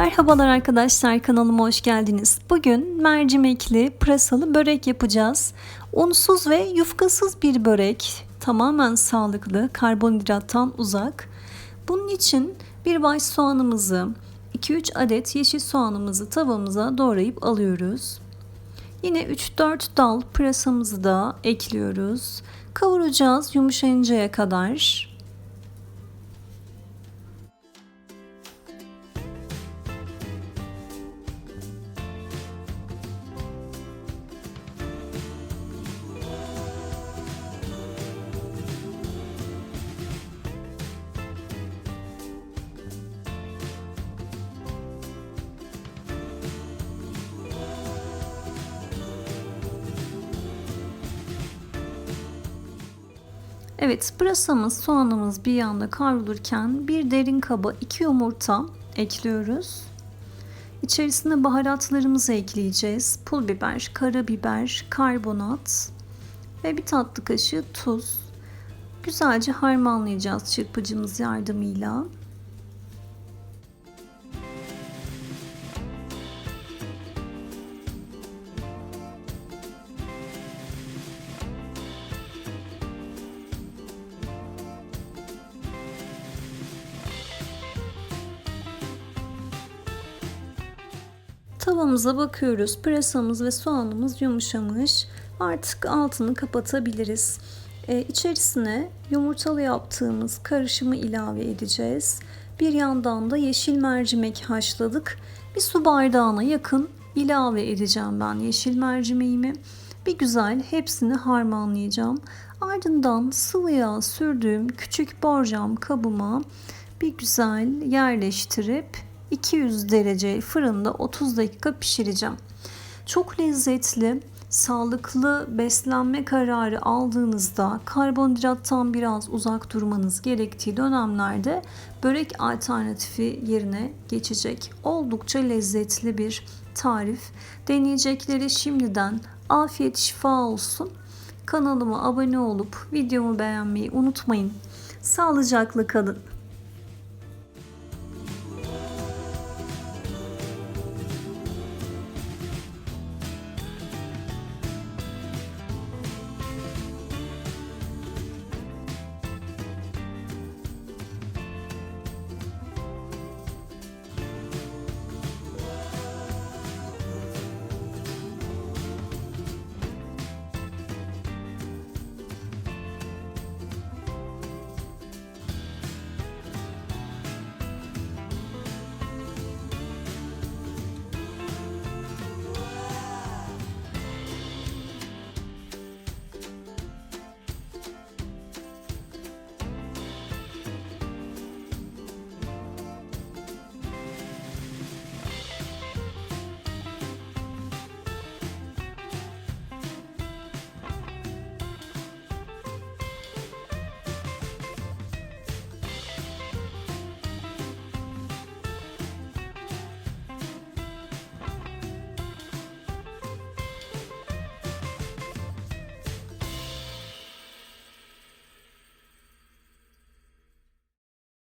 Merhabalar arkadaşlar kanalıma hoş geldiniz. Bugün mercimekli pırasalı börek yapacağız. Unsuz ve yufkasız bir börek. Tamamen sağlıklı, karbonhidrattan uzak. Bunun için bir baş soğanımızı, 2-3 adet yeşil soğanımızı tavamıza doğrayıp alıyoruz. Yine 3-4 dal pırasamızı da ekliyoruz. Kavuracağız yumuşayıncaya kadar. Evet, pırasamız, soğanımız bir yanda kavrulurken bir derin kaba iki yumurta ekliyoruz. İçerisine baharatlarımızı ekleyeceğiz. Pul biber, karabiber, karbonat ve bir tatlı kaşığı tuz. Güzelce harmanlayacağız çırpıcımız yardımıyla. Tavamıza bakıyoruz. Pırasamız ve soğanımız yumuşamış. Artık altını kapatabiliriz. Ee, içerisine yumurtalı yaptığımız karışımı ilave edeceğiz. Bir yandan da yeşil mercimek haşladık. Bir su bardağına yakın ilave edeceğim ben yeşil mercimeğimi. Bir güzel hepsini harmanlayacağım. Ardından sıvı yağ sürdüğüm küçük borcam kabıma bir güzel yerleştirip 200 derece fırında 30 dakika pişireceğim. Çok lezzetli, sağlıklı beslenme kararı aldığınızda karbonhidrattan biraz uzak durmanız gerektiği dönemlerde börek alternatifi yerine geçecek. Oldukça lezzetli bir tarif. Deneyecekleri şimdiden afiyet şifa olsun. Kanalıma abone olup videomu beğenmeyi unutmayın. Sağlıcakla kalın.